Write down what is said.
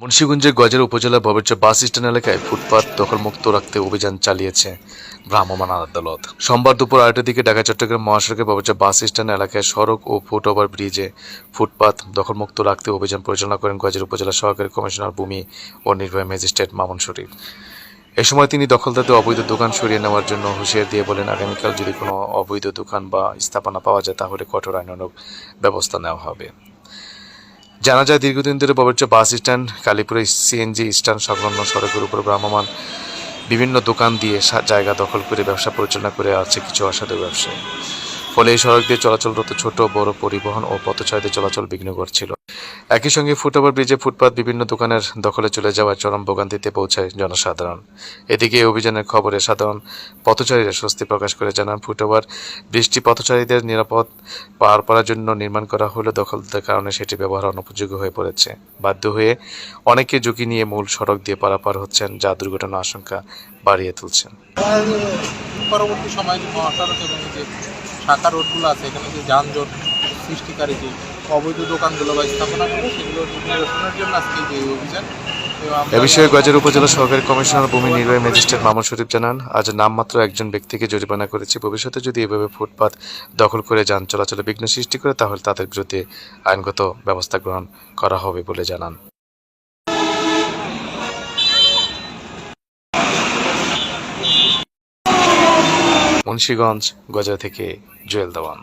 মুন্সিগঞ্জের গজের উপজেলা ভবেচ্চ বাস স্ট্যান্ড এলাকায় ফুটপাত দখলমুক্ত রাখতে অভিযান চালিয়েছে ভ্রাম্যমাণ আদালত। সোমবার দুপুর আড়াইটার দিকে ঢাকা, চট্টগ্রাম মহাসড়কে ভবেচ্চ বাস স্ট্যান্ড এলাকায় সড়ক ও ফুট ওভার ব্রিজে ফুটপাত দখলমুক্ত রাখতে অভিযান পরিচালনা করেন গজের উপজেলা সহকারী কমিশনার ভূমি ও নির্বাহী ম্যাজিস্ট্রেট মামুন শরীফ। এ সময় তিনি দখলদারদের অবৈধ দোকান সরিয়ে নেওয়ার জন্য হুঁশিয়ার দিয়ে বলেন, আগামীকাল যদি কোনো অবৈধ দোকান বা স্থাপনা পাওয়া যায়, তাহলে কঠোর আইনানুগ ব্যবস্থা নেওয়া হবে। জানা যায়, দীর্ঘদিন ধরে ব্যবহৃত বাস স্ট্যান্ড, কালীপুরে সিএনজি স্ট্যান্ড সংলগ্ন সড়কের উপর ভ্রাম্যমান বিভিন্ন দোকান দিয়ে জায়গা দখল করে ব্যবসা পরিচালনা করে আছে কিছু অসাধু ব্যবসায়ী। ফলে এই সড়ক দিয়ে চলাচলরত ছোট, বড় পরিবহন ও পথচারীদের চলাচল বিঘ্ন করছিল একই সঙ্গে ফুটওভার ব্রিজে ফুটপাত বিভিন্ন দোকানের দখলে চলে যাওয়ায় চরম ভোগান্তিতে পৌঁছায় জনসাধারণ। এদিকে এই অভিযানের খবরে সাধারণ পথচারীরা স্বস্তি প্রকাশ করে জানান, ফুটওভার বৃষ্টি পথচারীদের নিরাপদ পার করার জন্য নির্মাণ করা হলেও দখলদার কারণে সেটি ব্যবহার অনুপযোগী হয়ে পড়েছে। বাধ্য হয়ে অনেকে ঝুঁকি নিয়ে মূল সড়ক দিয়ে পারাপার হচ্ছেন, যা দুর্ঘটনার আশঙ্কা বাড়িয়ে তুলছেন। পরবর্তী সময়ে যে মহাসড়ক এবং যে শাখা রোডগুলো আছে, এখানে যে যানজট সৃষ্টিকারী যে অবৈধ দোকানগুলো বা স্থাপনাগুলো সেগুলো নিরসনের জন্য আজকে যে অভিযান। এ বিষয়ে গজের উপজেলা সহকারী কমিশনার ভূমি নির্বাহী ম্যাজিস্ট্রেট মামুন শরীফ জানান, আজ নামমাত্র একজন ব্যক্তিকে জরিমানা করেছে। ভবিষ্যতে যদি এভাবে ফুটপাত দখল করে যান, চলাচলে বিঘ্ন সৃষ্টি করে, তাহলে তাদের বিরুদ্ধে আইনগত ব্যবস্থা গ্রহণ করা হবে বলে জানান। মুন্সিগঞ্জ গজা থেকে জুয়েল দেওয়ান।